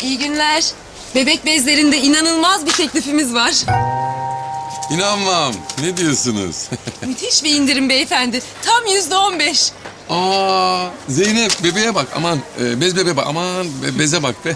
İyi günler. Bebek bezlerinde inanılmaz bir teklifimiz var. İnanmam. Ne diyorsunuz? Müthiş bir indirim beyefendi. Tam yüzde on beş. Aa, Zeynep bebeğe bak. Aman e, bez bebeğe bak. Aman be- beze bak be.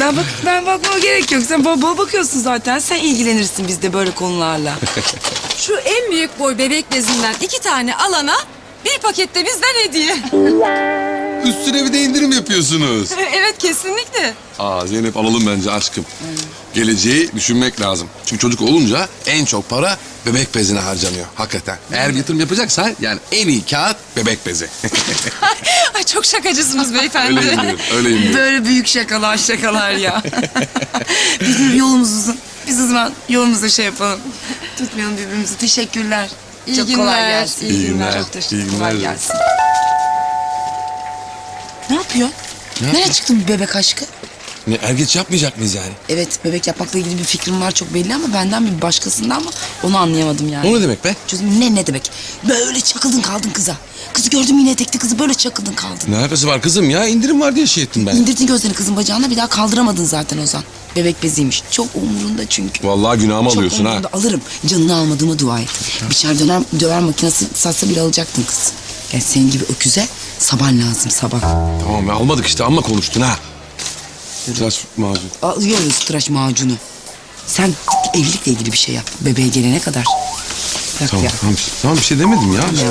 Ben bak ben bakmama gerek yok. Sen bol bol bakıyorsun zaten. Sen ilgilenirsin bizde böyle konularla. Şu en büyük boy bebek bezinden iki tane alana bir pakette bizden hediye. Üstüne bir de indirim yapıyorsunuz. evet kesinlikle. Aa Zeynep alalım bence aşkım. Geleceği düşünmek lazım. Çünkü çocuk olunca en çok para bebek bezine harcanıyor. Hakikaten. Eğer bir yatırım yapacaksan yani en iyi kağıt bebek bezi. Ay çok şakacısınız beyefendi. öyleyim diyorum. Öyleyim diyorum. Böyle büyük şakalar şakalar ya. Bizim yolumuz uzun. Biz o zaman yolumuza şey yapalım. Tutmayalım birbirimizi. Teşekkürler. İyi Çok günler, kolay gelsin. iyi İyi günler. Çok teşekkür iyi Kolay günler. gelsin. Ne yapıyor? Nereye çıktın bu bebek aşkı? Ne er geç yapmayacak mıyız yani? Evet bebek yapmakla ilgili bir fikrim var çok belli ama benden bir başkasından mı onu anlayamadım yani. O ne demek be? Çözüm ne ne demek? Böyle çakıldın kaldın kıza. Kızı gördüm yine etekli kızı böyle çakıldın kaldın. Ne alakası var kızım ya? İndirim var diye şey ettim ben. İndirdin gözlerini kızın bacağına bir daha kaldıramadın zaten Ozan. Bebek beziymiş. Çok umurunda çünkü. Vallahi günahımı Çok alıyorsun ha. umurunda. Alırım. Canını almadığıma dua et. Biçer döner, döver makinesi satsa bile alacaktın kız. Yani senin gibi öküze saban lazım saban. Tamam ya almadık işte amma konuştun ha. Tıraş macun. Alıyoruz tıraş macunu. Sen evlilikle ilgili bir şey yap. Bebeğe gelene kadar. Bırak Tamam, ya. tamam, tamam bir şey demedim ya. Ya.